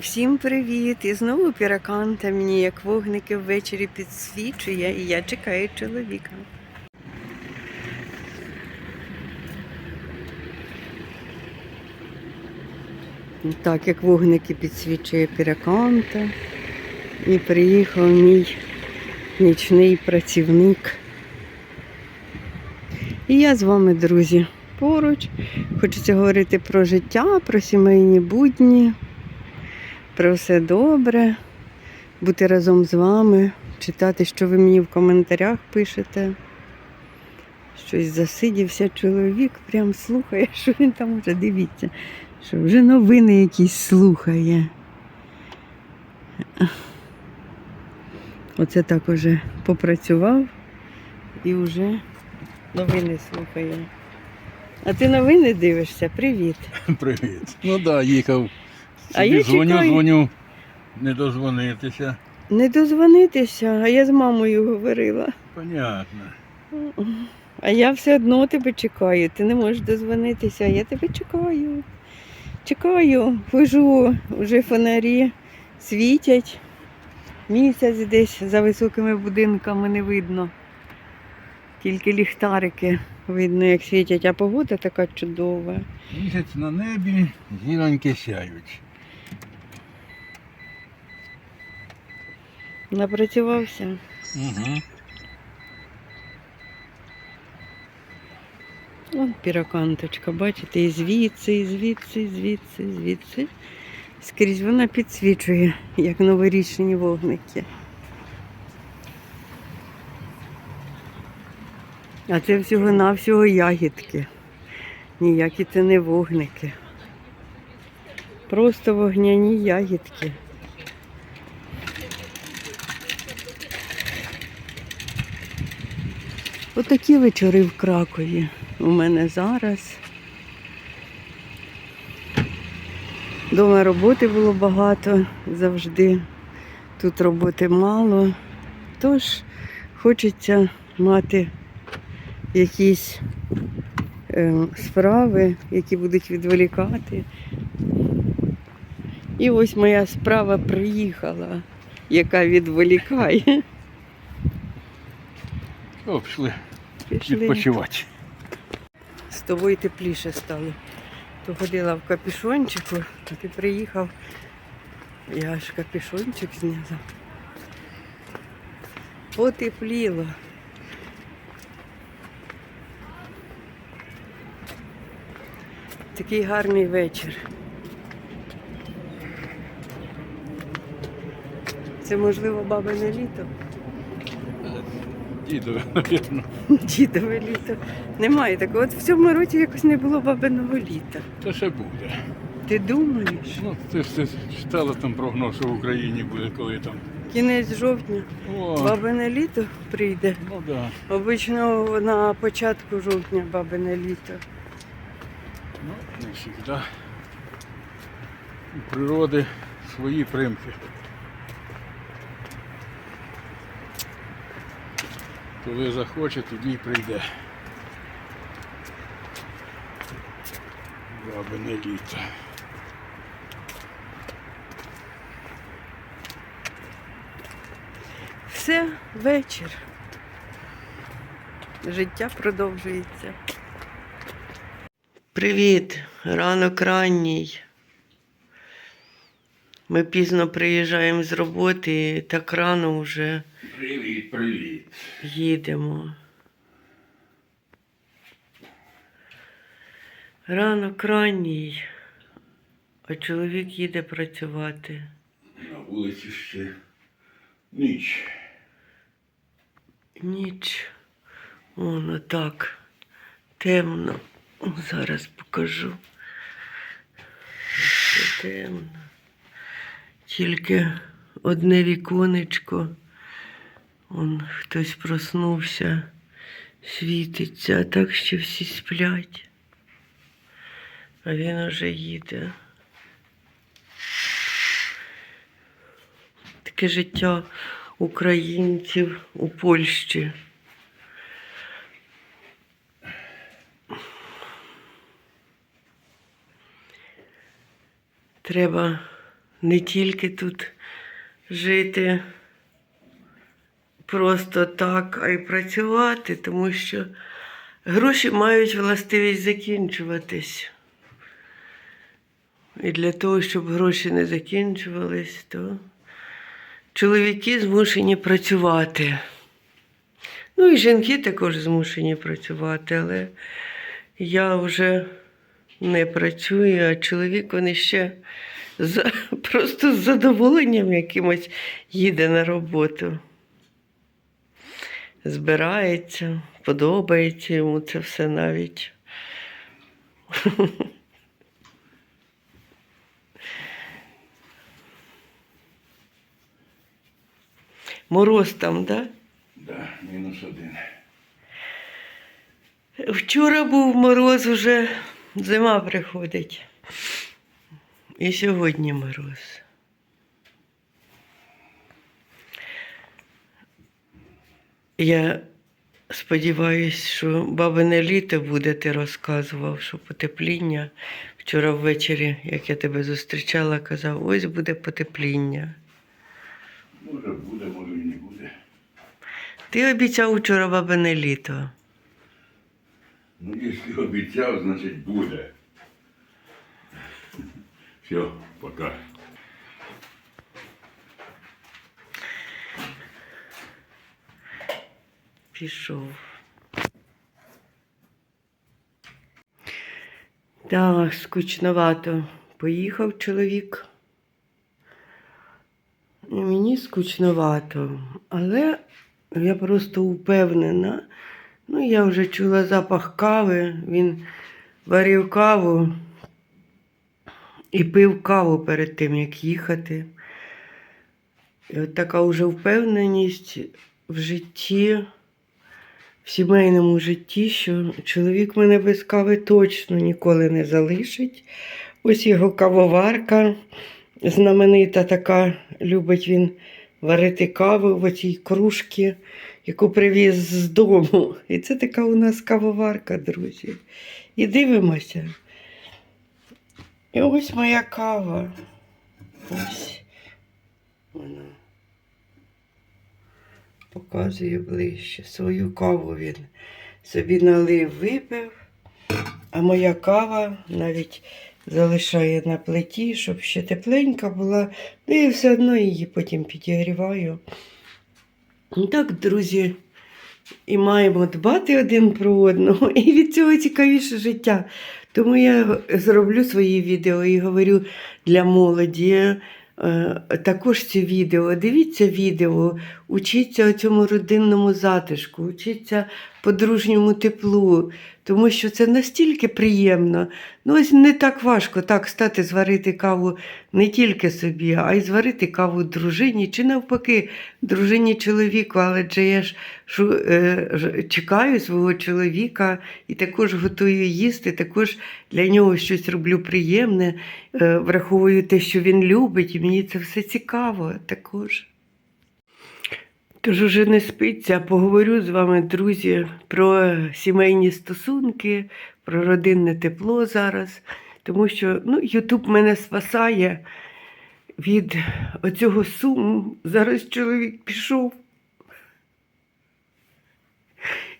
Всім привіт! І знову піраканта мені як вогники ввечері підсвічує, і я чекаю чоловіка. Так, як вогники підсвічує піраканта. І приїхав мій нічний працівник. І я з вами, друзі, поруч. Хочеться говорити про життя, про сімейні будні про все добре, бути разом з вами, читати, що ви мені в коментарях пишете. Щось засидівся чоловік, прям слухає, що він там уже дивіться, що вже новини якісь слухає. Оце так уже попрацював і вже новини слухає. А ти новини дивишся? Привіт. Привіт. Ну так, да, їхав. А я дзвоню, чекаю. дзвоню, не дозвонитися. Не дозвонитися, а я з мамою говорила. Понятно. А я все одно тебе чекаю. Ти не можеш дозвонитися, а я тебе чекаю. Чекаю, хожу, вже фонарі світять. Місяць десь за високими будинками не видно. Тільки ліхтарики видно, як світять, а погода така чудова. Місяць на небі, зіроньки сяють. Напрацювався. Угу. Вон піроканточка, бачите, і звідси, і звідси, і звідси, і звідси. Скрізь вона підсвічує, як новорічні вогники. А це всього-навсього ягідки. Ніякі це не вогники. Просто вогняні ягідки. Отакі вечори в Кракові у мене зараз. Дома роботи було багато завжди. Тут роботи мало. Тож хочеться мати якісь е, справи, які будуть відволікати. І ось моя справа приїхала, яка відволікає. О, пішли Пішли. відпочивати. З тобою тепліше стало. То ходила в капюшончику, а ти приїхав. Я аж капюшончик зняла. Потепліло. Такий гарний вечір. Це можливо бабине літо. Дідове, напевно. Дідове літо. Немає такого. От в цьому році якось не було бабиного літа. Та ще буде. Ти думаєш? Ну, ти ж ти читала там прогноз, що в Україні буде, коли там. Кінець жовтня. О, Бабине літо прийде. ну да. Обично на початку жовтня бабине літо. Ну, не завжди. У природи свої примки. Коли захоче, тоді й прийде. Бабине літо. Все, вечір. Життя продовжується. Привіт, ранок ранній. Ми пізно приїжджаємо з роботи, і так рано вже привіт. Їдемо. Ранок ранній, а чоловік їде працювати. На вулиці ще ніч. Ніч. Воно так темно. Зараз покажу. Темно. Тільки одне віконечко. Он хтось проснувся, світиться, а так ще всі сплять. А він уже їде. Таке життя українців у Польщі. Треба не тільки тут жити просто так, а й працювати, тому що гроші мають властивість закінчуватись. І для того, щоб гроші не закінчувались, то чоловіки змушені працювати. Ну і жінки також змушені працювати, але я вже не працюю, а чоловік він ще за, просто з задоволенням якимось їде на роботу. Збирається, подобається йому це все навіть. Мороз там, так? Да? Да, мінус один. Вчора був мороз, уже зима приходить. І сьогодні мороз. Я сподіваюся, що бабине літо буде, ти розказував, що потепління. Вчора ввечері, як я тебе зустрічала, казав, ось буде потепління. Може буде, може і не буде. Ти обіцяв вчора бабине літо. Ну, якщо обіцяв, значить буде. Все, пока. Пішов. Так, скучновато. Поїхав чоловік. Мені скучновато, але я просто упевнена. Ну, я вже чула запах кави, він варив каву і пив каву перед тим, як їхати. І от така вже впевненість в житті, в сімейному житті, що чоловік мене без кави точно ніколи не залишить. Ось його кавоварка знаменита така, любить він варити каву в оцій кружці, яку привіз з дому. І це така у нас кавоварка, друзі. І дивимося. І ось моя кава. Ось вона. Показує ближче. Свою каву він собі налив, випив, а моя кава навіть залишає на плиті, щоб ще тепленька була. Ну і все одно її потім підігріваю. Ну Так, друзі, і маємо дбати один про одного, і від цього цікавіше життя. Тому я зроблю свої відео і говорю для молоді. Е, Також ці відео. Дивіться відео, учіться цьому родинному затишку, учіться подружньому теплу, тому що це настільки приємно. Ну, ось не так важко так стати зварити каву не тільки собі, а й зварити каву дружині чи навпаки дружині чоловіку. Але же я ж шу- е, чекаю свого чоловіка і також готую їсти, також для нього щось роблю приємне, е, враховую те, що він любить, і мені це все цікаво також. Тож уже не спиться, поговорю з вами, друзі, про сімейні стосунки, про родинне тепло зараз. Тому що ну, Ютуб мене спасає від оцього суму. Зараз чоловік пішов.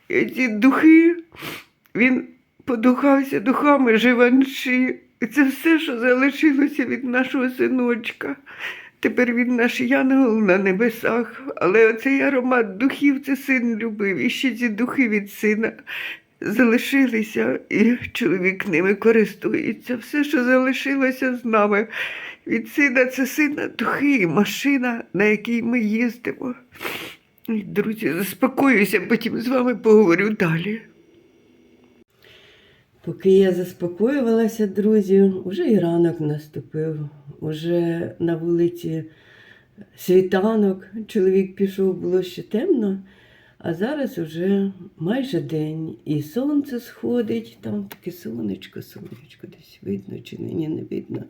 І ці духи, він подухався духами живанши. І це все, що залишилося від нашого синочка. Тепер він наш янгол на небесах, але оцей аромат духів це син любив. І ще ці духи від сина залишилися, і чоловік ними користується. Все, що залишилося з нами. Від сина це сина духи і машина, на якій ми їздимо. Друзі, заспокоюся, потім з вами поговорю далі. Поки я заспокоювалася, друзі, вже і ранок наступив. Уже на вулиці світанок. Чоловік пішов, було ще темно, а зараз уже майже день. І сонце сходить, там таке сонечко, сонечко десь видно чи нині не видно.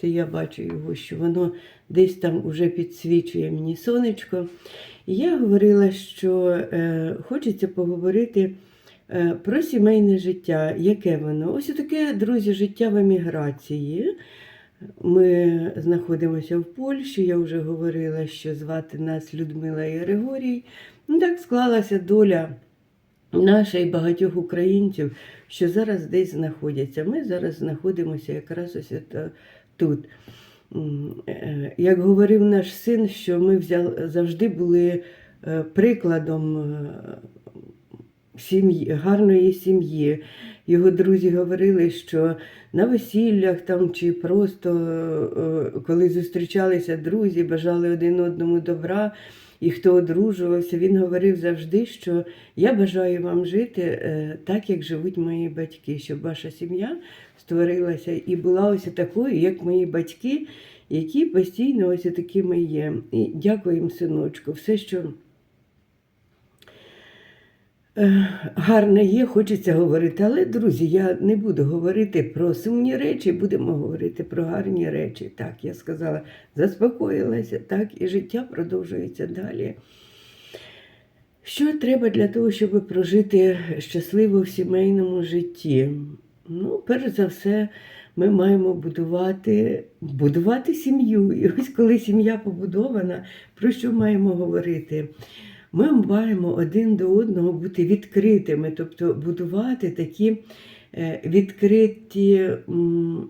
Це я бачу його, що воно десь там уже підсвічує мені сонечко. І я говорила, що е, хочеться поговорити е, про сімейне життя. Яке воно? Ось таке, друзі, життя в еміграції. Ми знаходимося в Польщі. Я вже говорила, що звати нас Людмила і Григорій. Ну, так склалася доля наша і багатьох українців, що зараз десь знаходяться. Ми зараз знаходимося якраз ось тут. Е, Як говорив наш син, що ми завжди були е, прикладом е, сім'ї, гарної сім'ї. Його друзі говорили, що на весіллях там чи просто е, коли зустрічалися друзі, бажали один одному добра, і хто одружувався, він говорив завжди, що я бажаю вам жити е, так, як живуть мої батьки, щоб ваша сім'я створилася і була ось такою, як мої батьки, які постійно ось такими є. І дякую їм, синочку, все, що. Е, Гарне є, хочеться говорити. Але, друзі, я не буду говорити про сумні речі, будемо говорити про гарні речі. Так, я сказала, заспокоїлася, так, і життя продовжується далі. Що треба для того, щоб прожити щасливо в сімейному житті? Ну, перш за все, ми маємо будувати, будувати сім'ю. І ось коли сім'я побудована, про що маємо говорити? Ми маємо один до одного бути відкритими, тобто будувати такі е, відкриті,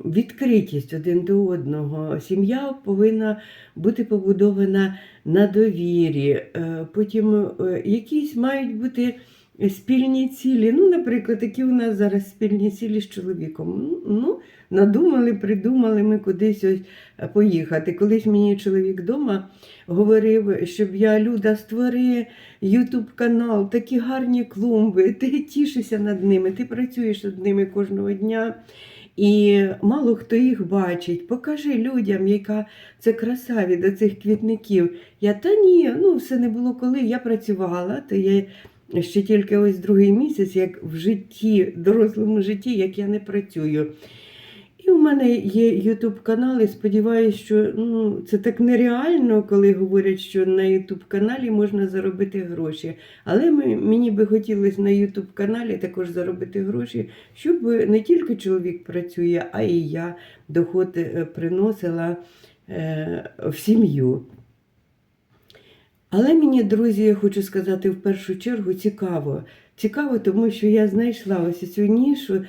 відкритість один до одного. Сім'я повинна бути побудована на довірі. Е, Потім е, якісь мають бути спільні цілі. Ну, наприклад, які у нас зараз спільні цілі з чоловіком. Ну, надумали, придумали ми кудись ось е, поїхати. Колись мені чоловік вдома говорив, щоб я Люда створи Ютуб канал, такі гарні клумби, ти тішишся над ними, ти працюєш над ними кожного дня. І мало хто їх бачить. Покажи людям, яка це краса від оцих квітників. Я та ні, ну все не було коли. Я працювала, то я ще тільки ось другий місяць, як в житті, дорослому житті, як я не працюю. У мене є Ютуб канал, і сподіваюся, що ну, це так нереально, коли говорять, що на Ютуб каналі можна заробити гроші. Але мені би хотілося на Ютуб каналі також заробити гроші, щоб не тільки чоловік працює, а і я доход е, приносила е, в сім'ю. Але мені, друзі, я хочу сказати в першу чергу цікаво. Цікаво, тому що я знайшла ось цю нішу,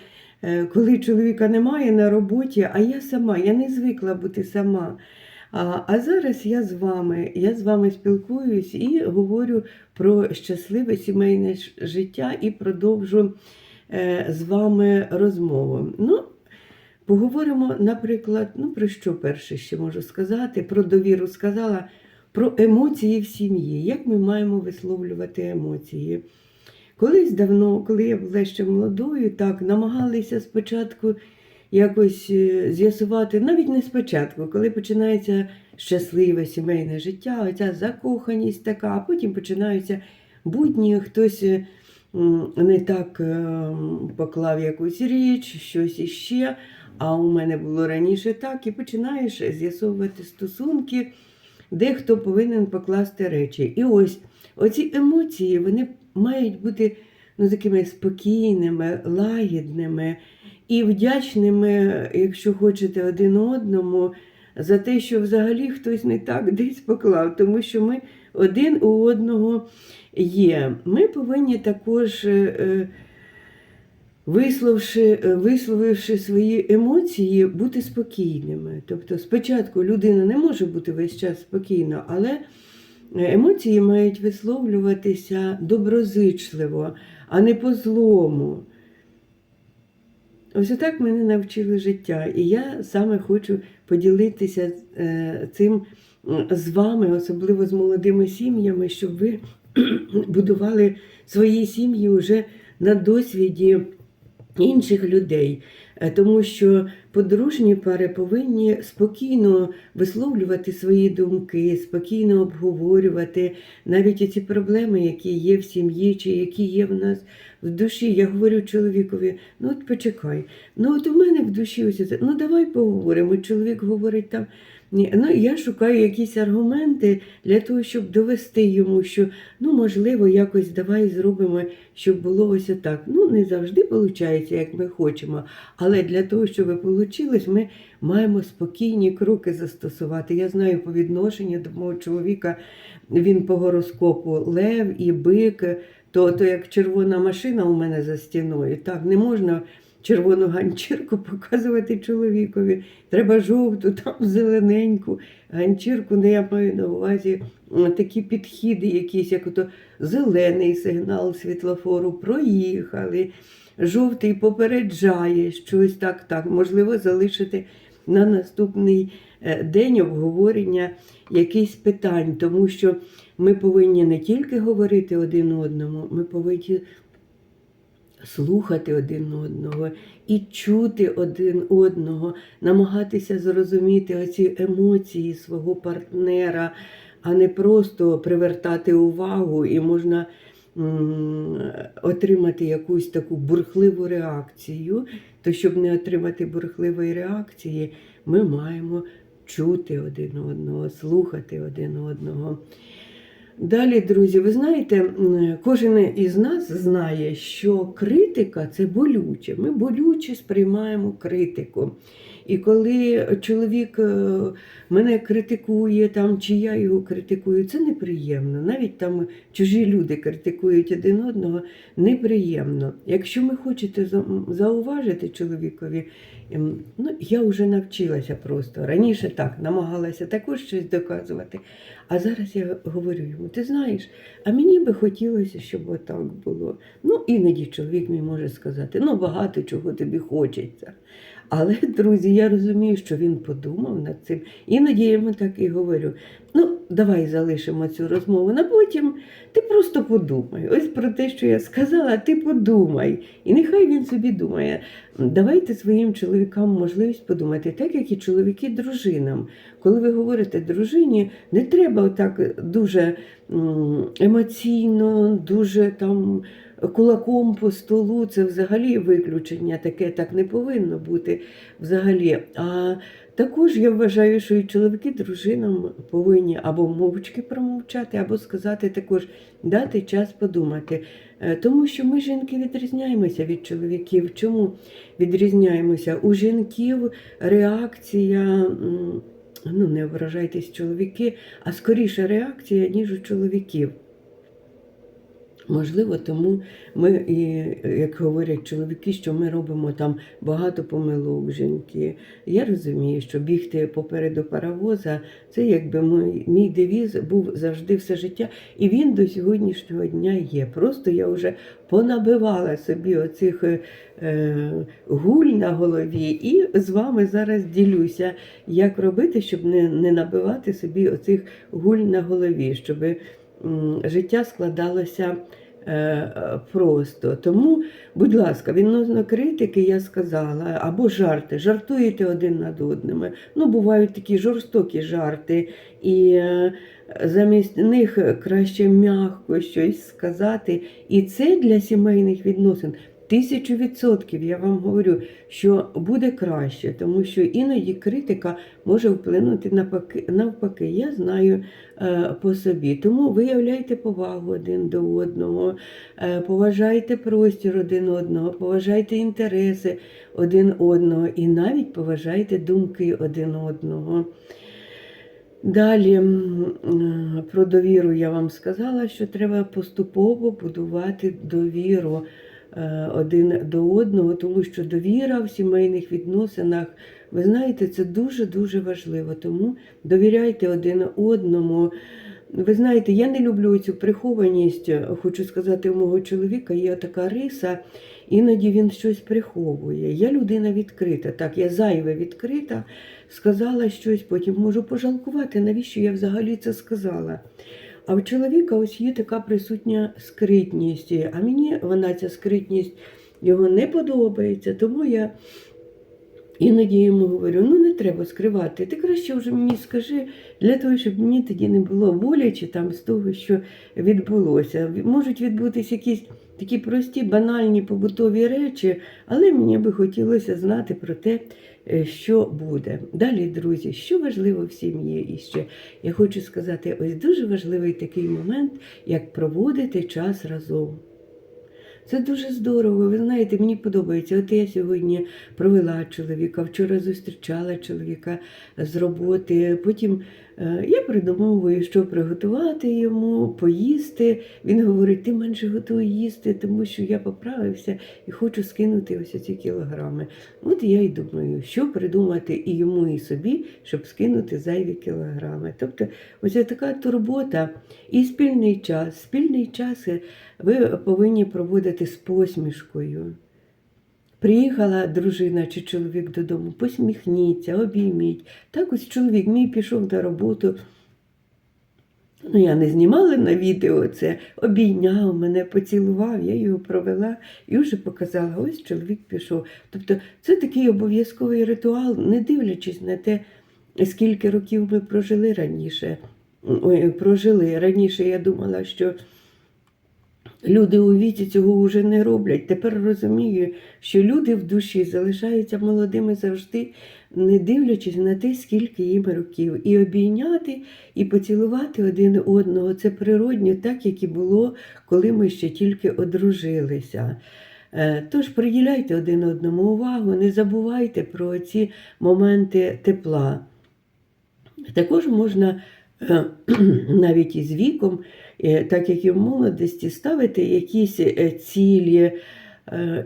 коли чоловіка немає на роботі, а я сама, я не звикла бути сама. А, а зараз я з вами, я з вами спілкуюсь і говорю про щасливе сімейне життя і продовжу е, з вами розмову. Ну, поговоримо, наприклад, ну про що перше ще можу сказати? Про довіру сказала, про емоції в сім'ї. Як ми маємо висловлювати емоції? Колись давно, коли я була ще молодою, так намагалися спочатку якось е, з'ясувати, навіть не спочатку, коли починається щасливе сімейне життя, оця закоханість така, а потім починаються будні, хтось е, не так е, поклав якусь річ, щось іще. А у мене було раніше так, і починаєш з'ясовувати стосунки, де хто повинен покласти речі. І ось оці емоції вони мають бути ну, такими спокійними, лагідними і вдячними, якщо хочете, один одному за те, що взагалі хтось не так десь поклав, тому що ми один у одного є. Ми повинні також. е, е, Висловивши, висловивши свої емоції, бути спокійними. Тобто, спочатку людина не може бути весь час спокійна, але емоції мають висловлюватися доброзичливо, а не по злому. Ось так мене навчили життя. І я саме хочу поділитися е, цим з вами, особливо з молодими сім'ями, щоб ви будували свої сім'ї вже на досвіді інших людей. Е, Тому що подружні пари повинні спокійно висловлювати свої думки, спокійно обговорювати навіть ці проблеми, які є в сім'ї, чи які є в нас в душі. Я говорю чоловікові: ну от почекай, ну от у мене в душі ось це, ну давай поговоримо. Чоловік говорить там. Ні, ну я шукаю якісь аргументи для того, щоб довести йому, що ну можливо, якось давай зробимо, щоб було ось отак. Ну не завжди виходить, як ми хочемо. Але для того, щоб вийшло, ми маємо спокійні кроки застосувати. Я знаю по відношенню до мого чоловіка, він по гороскопу лев і бик, то, то як червона машина у мене за стіною. Так, не можна червону ганчірку показувати чоловікові. Треба жовту, там зелененьку ганчірку, не я маю на увазі такі підхіди, якісь, як ото зелений сигнал світлофору, проїхали. Жовтий попереджає щось так, так. Можливо, залишити на наступний е, день обговорення якихось питань, тому що ми повинні не тільки говорити один одному, ми повинні слухати один одного і чути один одного, намагатися зрозуміти оці емоції свого партнера, а не просто привертати увагу і можна отримати якусь таку бурхливу реакцію. То щоб не отримати бурхливої реакції, ми маємо чути один одного, слухати один одного. Далі, друзі, ви знаєте, кожен із нас знає, що критика це болюче. Ми болюче сприймаємо критику. І коли чоловік е, мене критикує, там, чи я його критикую, це неприємно. Навіть там чужі люди критикують один одного, неприємно. Якщо ви хочете зауважити чоловікові, ем, ну, я вже навчилася просто. Раніше так, намагалася також щось доказувати. А зараз я говорю йому, ти знаєш, а мені би хотілося, щоб отак було. Ну, іноді чоловік мені може сказати, ну багато чого тобі хочеться. Але, друзі, я розумію, що він подумав над цим. Іноді я йому так і говорю: ну, давай залишимо цю розмову на потім. Ти просто подумай. Ось про те, що я сказала, ти подумай. І нехай він собі думає. Давайте своїм чоловікам можливість подумати, так як і чоловіки дружинам. Коли ви говорите дружині, не треба так дуже емоційно, дуже там кулаком по столу. Це взагалі виключення таке так не повинно бути взагалі. А також я вважаю, що і чоловіки дружинам повинні або мовчки промовчати, або сказати також дати час подумати. Е, Тому що ми, жінки, відрізняємося від чоловіків. Чому відрізняємося? У жінків реакція. Ну, не ображайтесь чоловіки, а скоріше реакція, ніж у чоловіків. Можливо, тому ми, і, як говорять чоловіки, що ми робимо там багато помилок жінки. Я розумію, що бігти попереду паровоза це якби мій, мій девіз був завжди все життя, і він до сьогоднішнього дня є. Просто я вже понабивала собі оцих е, гуль на голові, і з вами зараз ділюся, як робити, щоб не, не набивати собі оцих гуль на голові, щоб життя складалося просто. Тому, будь ласка, відносно критики я сказала, або жарти, жартуєте один над одним. Ну, бувають такі жорстокі жарти, і е, замість них краще м'яко щось сказати. І це для сімейних відносин. Тисячу відсотків я вам говорю, що буде краще, тому що іноді критика може вплинути навпаки. Я знаю е, по собі. Тому виявляйте повагу один до одного, е, поважайте простір один одного, поважайте інтереси один одного і навіть поважайте думки один одного. Далі е, про довіру я вам сказала, що треба поступово будувати довіру е, один до одного, тому що довіра в сімейних відносинах, ви знаєте, це дуже-дуже важливо. Тому довіряйте один одному. Ви знаєте, я не люблю цю прихованість. Хочу сказати, у мого чоловіка є така риса, іноді він щось приховує. Я людина відкрита. Так, я зайве відкрита, сказала щось, потім можу пожалкувати, навіщо я взагалі це сказала. А у чоловіка ось є така присутня скритність. А мені вона ця скритність його не подобається, тому я іноді йому говорю: ну не треба скривати. Ти краще вже мені скажи для того, щоб мені тоді не було боляче там з того, що відбулося. Можуть відбутися якісь такі прості, банальні побутові речі, але мені би хотілося знати про те, е, що буде. Далі, друзі, що важливо в сім'ї і ще я хочу сказати, ось дуже важливий такий момент, як проводити час разом. Це дуже здорово. Ви знаєте, мені подобається. От я сьогодні провела чоловіка, вчора зустрічала чоловіка з роботи. Потім е, я придумовую, що приготувати йому, поїсти. Він говорить: ти менше готуй їсти, тому що я поправився і хочу скинути ось ці кілограми. От я й думаю, що придумати і йому, і собі, щоб скинути зайві кілограми. Тобто, ось така турбота і спільний час. Спільний час е, ви повинні проводити з посмішкою. Приїхала дружина чи чоловік додому, посміхніться, обійміть. Так ось чоловік мій пішов на роботу. Ну, я не знімала на відео це, обійняв мене, поцілував, я його провела і вже показала, ось чоловік пішов. Тобто це такий обов'язковий ритуал, не дивлячись на те, скільки років ми прожили раніше. Ой, прожили. Раніше я думала, що люди у віці цього вже не роблять. Тепер розумію, що люди в душі залишаються молодими завжди, не дивлячись на те, скільки їм років. І обійняти, і поцілувати один одного це природньо, так як і було, коли ми ще тільки одружилися. Е, Тож приділяйте один одному увагу, не забувайте про ці моменти тепла. Також можна навіть із віком, е, так як і в молодості, ставити якісь е, цілі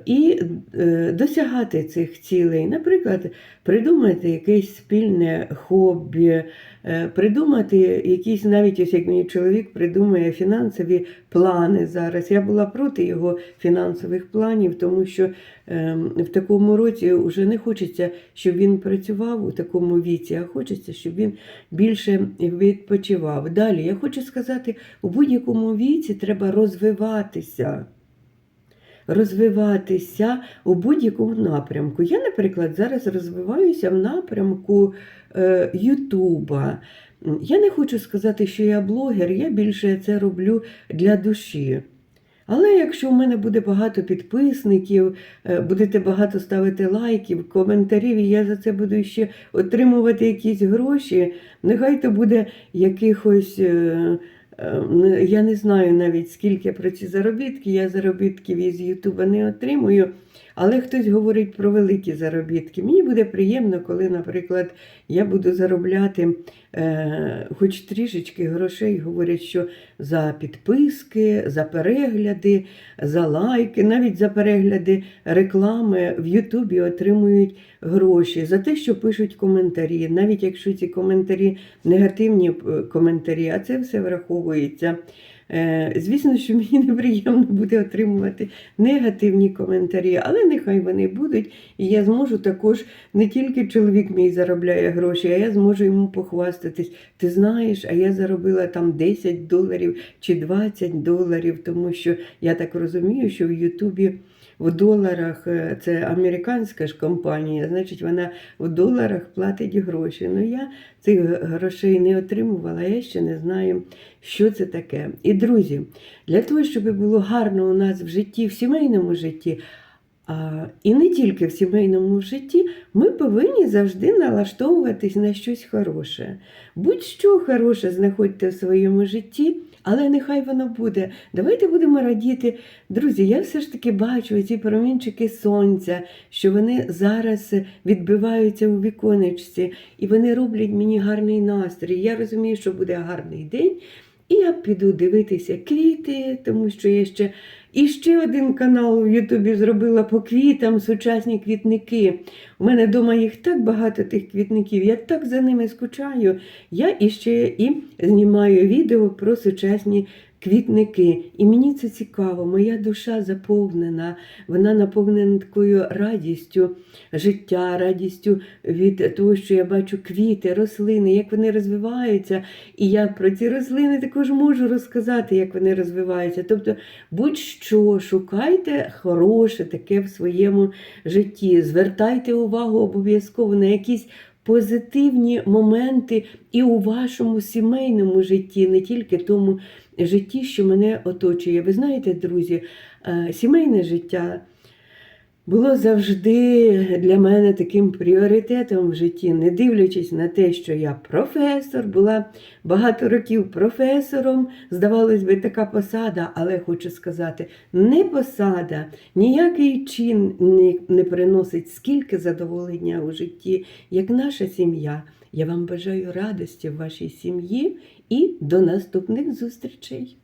і е, досягати цих цілей. Наприклад, придумати якесь спільне хобі, е, придумати якісь, навіть ось як мій чоловік придумує фінансові плани зараз. Я була проти його фінансових планів, тому що ем, в такому році вже не хочеться, щоб він працював у такому віці, а хочеться, щоб він більше відпочивав. Далі я хочу сказати, у будь-якому віці треба розвиватися. Розвиватися у будь-якому напрямку. Я, наприклад, зараз розвиваюся в напрямку е, Ютуба. Я не хочу сказати, що я блогер, я більше це роблю для душі. Але якщо в мене буде багато підписників, е, будете багато ставити лайків, коментарів, і я за це буду ще отримувати якісь гроші, нехай то буде якихось. Е, е, Я не знаю навіть скільки про ці заробітки. Я заробітків із Ютуба не отримую, але хтось говорить про великі заробітки. Мені буде приємно, коли, наприклад, я буду заробляти е, хоч трішечки грошей, говорять, що за підписки, за перегляди, за лайки, навіть за перегляди реклами в Ютубі отримують гроші за те, що пишуть коментарі, навіть якщо ці коментарі негативні е, коментарі, а це все враховується. Е, Звісно, що мені неприємно буде отримувати негативні коментарі, але нехай вони будуть, і я зможу також не тільки чоловік мій заробляє гроші, а я зможу йому похвастатись. Ти знаєш, а я заробила там 10 доларів чи 20 доларів, тому що я так розумію, що в Ютубі. В доларах е, це американська ж компанія, значить вона в доларах платить гроші. Ну я цих грошей не отримувала, я ще не знаю, що це таке. І друзі, для того, щоб було гарно у нас в житті, в сімейному житті, а, і не тільки в сімейному житті, ми повинні завжди налаштовуватись на щось хороше. Будь-що хороше знаходьте в своєму житті, але нехай воно буде. Давайте будемо радіти. Друзі, я все ж таки бачу ці промінчики сонця, що вони зараз відбиваються у віконечці, і вони роблять мені гарний настрій. Я розумію, що буде гарний день. І я піду дивитися квіти, тому що я ще і ще один канал в Ютубі зробила по квітам сучасні квітники. У мене вдома їх так багато тих квітників, я так за ними скучаю. Я іще і знімаю відео про сучасні квітники. І мені це цікаво. Моя душа заповнена, вона наповнена такою радістю життя, радістю від того, що я бачу квіти, рослини, як вони розвиваються. І я про ці рослини також можу розказати, як вони розвиваються. Тобто, будь-що шукайте хороше таке в своєму житті. Звертайте увагу обов'язково на якісь. Позитивні моменти і у вашому сімейному житті, не тільки тому, житті, що мене оточує. Ви знаєте, друзі, е, сімейне життя було завжди для мене таким пріоритетом в житті, не дивлячись на те, що я професор, була багато років професором, здавалось би, така посада, але хочу сказати, не посада, ніякий чин не, не приносить скільки задоволення у житті, як наша сім'я. Я вам бажаю радості в вашій сім'ї і до наступних зустрічей.